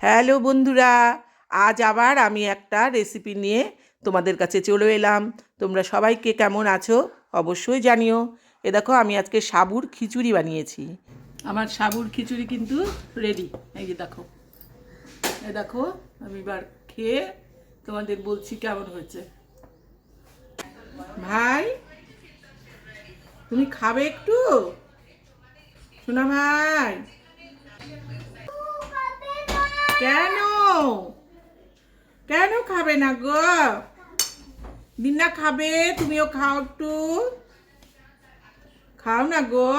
Hello বন্ধুরা আজ আবার আমি একটা রেসিপি নিয়ে তোমাদের কাছে চলে এলাম। তোমরা সবাইকে কেমন আছো অবশ্যই জানিও। এ দেখো আমি আজকে সাবুর খিচুড়ি বানিয়েছি। আমার সাবুর খিচুড়ি কিন্তু রেডি এই যে দেখো। এ দেখো আমি এবার খেয়ে তোমাদের বলছি কেমন হয়েছে। ভাই তুমি খাবে একটু? শোনা ভাই। কেন? কেন খাবে না গো? দিনা খাবে, তুমিও খাও একটু। খাও না গো।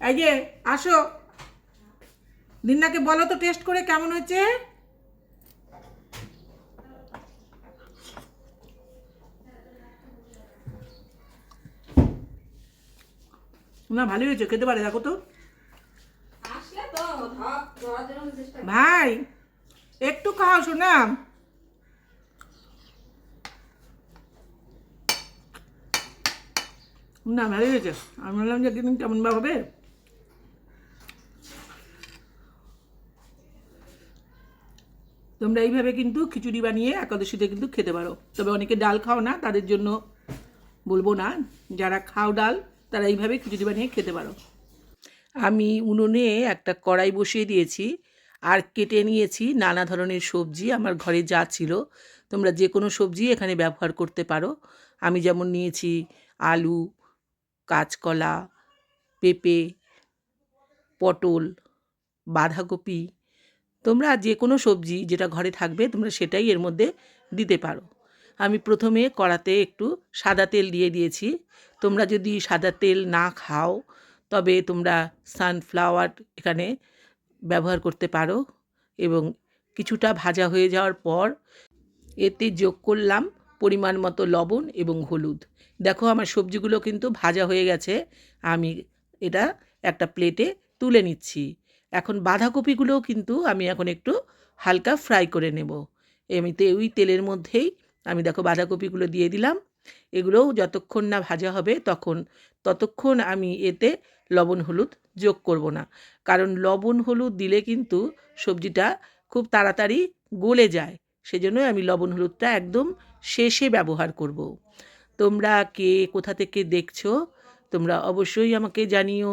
এই যে, আসো। দিন্নাকে বলো তো টেস্ট করে কেমন হয়েছে? না ভালোই হয়েছে, খেতে পারে, দেখো তো আসলে তো ধপ ধরার জন্য চেষ্টা ভাই একটু খাও শোনা না ভালোই হয়েছে। আমি বললাম যে একদিন কেমন বা হবে? তোমরা এইভাবে কিন্তু খিচুড়ি বানিয়ে একাদশীতে কিন্তু খেতে পারো। তবে অনেকে ডাল খাও না, তাদের জন্য বলব না। যারা খাও ডাল, তারা এইভাবে খিচুড়ি বানিয়ে খেতে পারো। আমি উনুনে একটা কড়াই বসিয়ে দিয়েছি। আর কেটে নিয়েছি নানা ধরনের সবজি। আমার ঘরে যা ছিল, তোমরা যে কোনো সবজি এখানে ব্যবহার করতে পারো। আমি যেমন নিয়েছি আলু, কাঁচকলা, পেঁপে, পটল, বাঁধাকপি। তোমরা যে কোনো সবজি যেটা ঘরে থাকবে, তোমরা সেটাই এর মধ্যে দিতে পারো। আমি প্রথমে কড়াতে একটু সাদা তেল দিয়ে দিয়েছি। তোমরা যদি সাদা তেল না খাও, তবে তোমরা সানফ্লাওয়ার এখানে ব্যবহার করতে পারো এবং কিছুটা ভাজা হয়ে যাওয়ার পর এতে যোগ করলাম পরিমাণ মতো লবণ এবং হলুদ। দেখো আমার সবজিগুলো কিন্তু ভাজা হয়ে গেছে, আমি এটা একটা প্লেটে তুলে নিচ্ছি। এখন বাঁধাকপিগুলোও কিন্তু আমি এখন একটু হালকা ফ্রাই করে নেব। এমনিতে ওই তেলের মধ্যেই আমি দেখো বাঁধাকপিগুলো দিয়ে দিলাম, এগুলোও যতক্ষণ না ভাজা হবে তখন, ততক্ষণ আমি এতে লবণ, হলুদ যোগ করব না। কারণ লবণ, হলুদ দিলে কিন্তু সবজিটা খুব তাড়াতাড়ি গলে যায়। সেজন্যই আমি লবণ, হলুদটা একদম শেষে ব্যবহার করব। তোমরা কে কোথা থেকে দেখছ, তোমরা অবশ্যই আমাকে জানিও।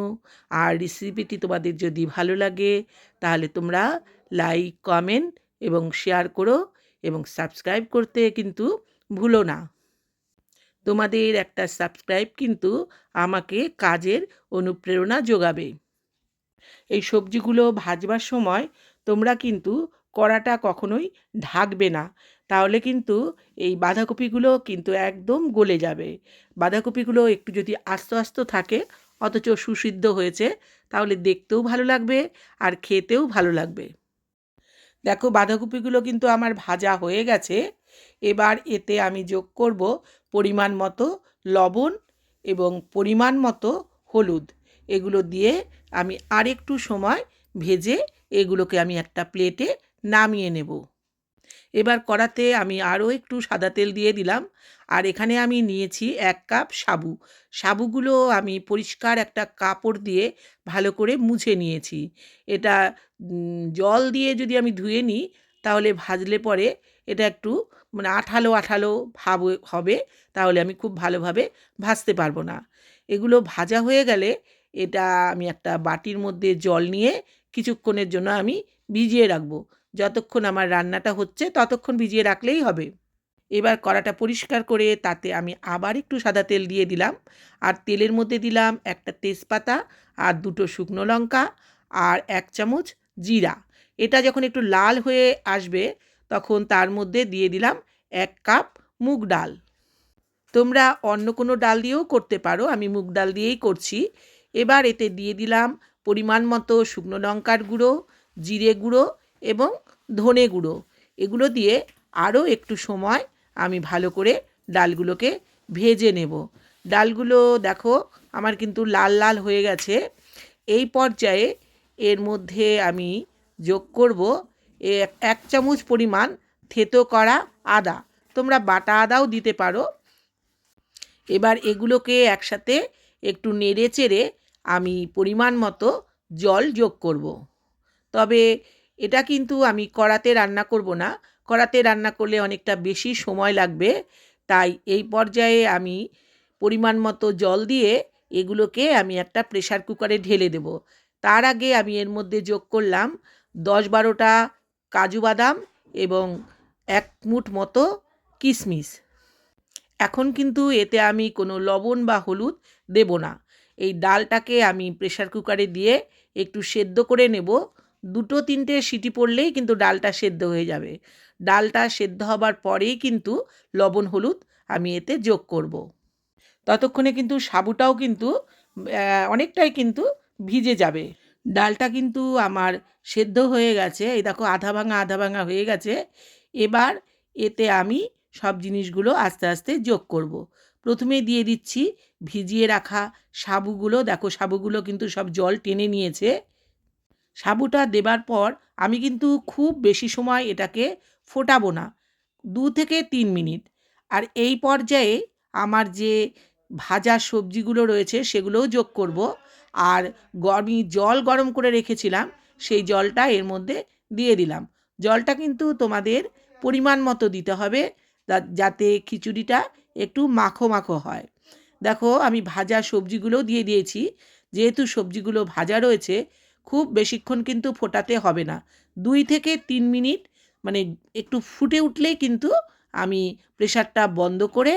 আর রেসিপিটি তোমাদের যদি ভালো লাগে, তাহলে তোমরা লাইক কমেন্ট এবং শেয়ার করো এবং সাবস্ক্রাইব করতে কিন্তু ভুলো না। তোমাদের একটা সাবস্ক্রাইব কিন্তু আমাকে কাজের অনুপ্রেরণা যোগাবে। এই সবজিগুলো ভাজবার সময় তোমরা কিন্তু কড়াটা কখনোই ঢাকবে না। তাহলে কিন্তু এই বাঁধাকপিগুলো কিন্তু একদম গলে যাবে। বাঁধাকপিগুলো একটু যদি আস্ত আস্ত থাকে, অথচ সুসিদ্ধ হয়েছে, তাহলে দেখতেও ভালো লাগবে আর খেতেও ভালো লাগবে। দেখো, বাঁধাকপিগুলো কিন্তু আমার ভাজা হয়ে গেছে। এবার এতে আমি যোগ করব পরিমাণ মতো লবণ এবং পরিমাণ মতো হলুদ। এগুলো দিয়ে আমি আরেকটু সময় ভেজে এগুলোকে আমি একটা প্লেটে নামিয়ে নেব। এবার কড়াতে আমি আরও একটু সাদা তেল দিয়ে দিলাম। আর এখানে আমি নিয়েছি এক কাপ সাবু। সাবুগুলো আমি পরিষ্কার একটা কাপড় দিয়ে ভালো করে মুছে নিয়েছি। এটা জল দিয়ে যদি আমি ধুয়ে নিই তাহলে ভাজলে পরে এটা একটু মানে আঠালো আঠালো ভাব হবে, তাহলে আমি খুব ভালোভাবে ভাজতে পারব না। এগুলো ভাজা হয়ে গেলে এটা আমি একটা বাটির মধ্যে জল নিয়ে কিছুক্ষণের জন্য আমি ভিজিয়ে রাখব। যতক্ষণ আমার রান্নাটা হচ্ছে ততক্ষণ ভিজিয়ে রাখলেই হবে। এবার কড়াটা পরিষ্কার করে তাতে আমি আবার একটু সাদা তেল দিয়ে দিলাম। আর তেলের মধ্যে দিলাম একটা তেজপাতা আর দুটো শুকনো লঙ্কা আর এক চামচ জিরা। এটা যখন একটু লাল হয়ে আসবে, তখন তার মধ্যে দিয়ে দিলাম এক কাপ মুগ ডাল। তোমরা অন্য কোনো ডাল দিয়েও করতে পারো, আমি মুগ ডাল দিয়েই করছি। এবার এতে দিয়ে দিলাম পরিমাণ মতো শুকনো লঙ্কার গুঁড়ো, জিরে গুঁড়ো এবং ধনে গুঁড়ো। এগুলো দিয়ে আরও একটু সময় আমি ভালো করে ডালগুলোকে ভেজে নেব। ডালগুলো দেখো আমার কিন্তু লাল লাল হয়ে গেছে। এই পর্যায়ে এর মধ্যে আমি যোগ করব এক চামচ পরিমাণ থেতো করা আদা। তোমরা বাটা আদাও দিতে পারো। এবার এগুলোকে একসাথে একটু নেড়ে চেড়ে আমি পরিমাণ মতো জল যোগ করব। তবে এটা কিন্তু আমি কড়াতে রান্না করব না। কড়াতে রান্না করলে অনেকটা বেশি সময় লাগবে। তাই এই পর্যায়ে আমি পরিমাণ মতো জল দিয়ে এগুলোকে আমি একটা প্রেসার কুকারে ঢেলে দেব। তার আগে আমি এর মধ্যে যোগ করলাম দশ বারোটা কাজু বাদাম এবং এক মুঠ মতো কিশমিশ এখন কিন্তু এতে আমি কোনো লবণ বা হলুদ দেব না। এই ডালটাকে আমি প্রেশার কুকারে দিয়ে একটু সেদ্ধ করে নেব। দুটো তিনটে সিটি পড়লেই কিন্তু ডালটা সেদ্ধ হয়ে যাবে। ডালটা সেদ্ধ হবার পরেই কিন্তু লবণ হলুদ আমি এতে যোগ করব। ততক্ষণে কিন্তু সাবুটাও কিন্তু অনেকটাই কিন্তু ভিজে যাবে। ডালটা কিন্তু আমার সেদ্ধ হয়ে গেছে। এই দেখো আধা ভাঙা আধা ভাঙা হয়ে গেছে। এবার এতে আমি সব জিনিসগুলো আস্তে আস্তে যোগ করব। প্রথমে দিয়ে দিচ্ছি ভিজিয়ে রাখা সাবুগুলো। দেখো সাবুগুলো কিন্তু সব জল টেনে নিয়েছে। সাবুটা দেবার পর আমি কিন্তু খুব বেশি সময় এটাকে ফোটাবো না, দু থেকে তিন মিনিট। আর এই পর্যায়ে আমার যে ভাজা সবজিগুলো রয়েছে সেগুলোও যোগ করব। আর আমি জল গরম করে রেখেছিলাম, সেই জলটা এর মধ্যে দিয়ে দিলাম। জলটা কিন্তু তোমাদের পরিমাণ মতো দিতে হবে যাতে খিচুড়িটা একটু মাখো মাখো হয়। দেখো, আমি ভাজা সবজিগুলোও দিয়ে দিয়েছি। যেহেতু সবজিগুলো ভাজা রয়েছে, খুব বেশিক্ষণ কিন্তু ফোটাতে হবে না। দুই থেকে তিন মিনিট মানে একটু ফুটে উঠলেই কিন্তু আমি প্রেশারটা বন্ধ করে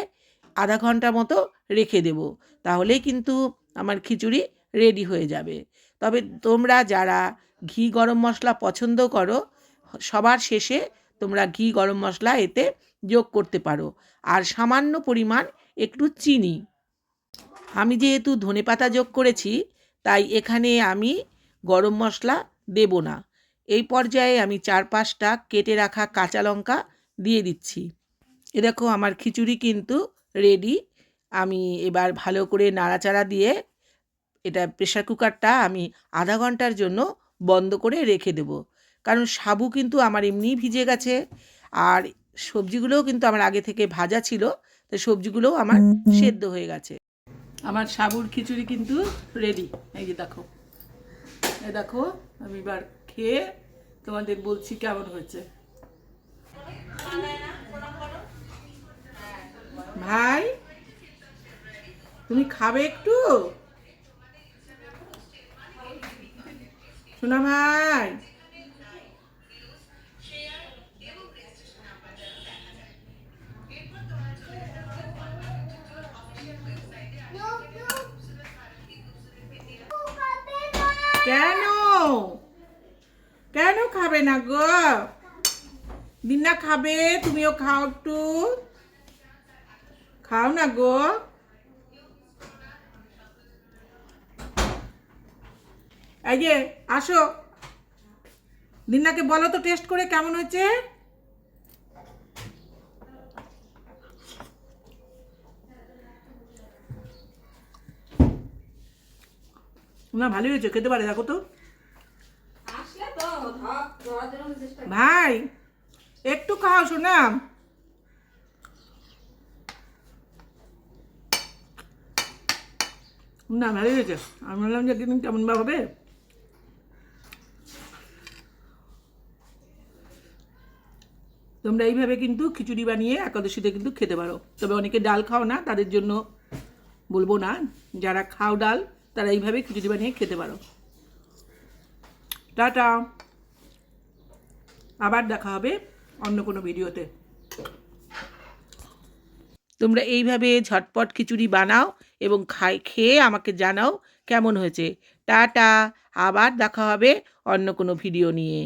আধা ঘণ্টা মতো রেখে দেব। তাহলেই কিন্তু আমার খিচুড়ি রেডি হয়ে যাবে। তবে তোমরা যারা ঘি গরম মশলা পছন্দ করো, সবার শেষে তোমরা ঘি গরম মশলা এতে যোগ করতে পারো। আর সামান্য পরিমাণ একটু চিনি। আমি যেহেতু ধনেপাতা যোগ করেছি, তাই এখানে আমি গরম মশলা দেব না। এই পর্যায়ে আমি চার পাঁচটা কেটে রাখা কাঁচা লঙ্কা দিয়ে দিচ্ছি। এ দেখো আমার খিচুড়ি কিন্তু রেডি আমি এবার ভালো করে নাড়াচাড়া দিয়ে এটা প্রেশার কুকারটা আমি আধা ঘণ্টার জন্য বন্ধ করে রেখে দেব। কারণ সাবু কিন্তু আমার এমনিই ভিজে গেছে আর সবজিগুলোও কিন্তু আমার আগে থেকে ভাজা ছিল তো সবজিগুলোও আমার সেদ্ধ হয়ে গেছে। আমার সাবুর খিচুড়ি কিন্তু রেডি এই যে দেখো। এই দেখো আমি এবার খেয়ে তোমাদের বলছি কেমন হয়েছে। ভাই তুমি খাবে একটু? শোনা ভাই কেন? কেন খাবে না গো? দিনা খাবে, তুমিও খাও একটু। খাও না গো? এই যে আসো। দিনাকে বলো তো টেস্ট করে কেমন হয়েছে? না ভালোই হয়েছে খেতে পারে দেখো তো। ভাই একটু খাও শোনা না ভালোই হয়েছে। আমি বললাম যে কেমন বা হবে। তোমরা এইভাবে কিন্তু খিচুড়ি বানিয়ে একাদশীতে কিন্তু খেতে পারো। তবে অনেকে ডাল খাও না, তাদের জন্য বলব না, যারা খাও ডাল, তারা এইভাবে খিচুড়ি বানিয়ে খেতে পারো। টাটা। আবার দেখা হবে অন্য কোনো ভিডিওতে। তোমরা এইভাবে ঝটপট খিচুড়ি বানাও এবং খাই, খেয়ে আমাকে জানাও কেমন হয়েছে। টাটা। আবার দেখা হবে অন্য কোনো ভিডিও নিয়ে।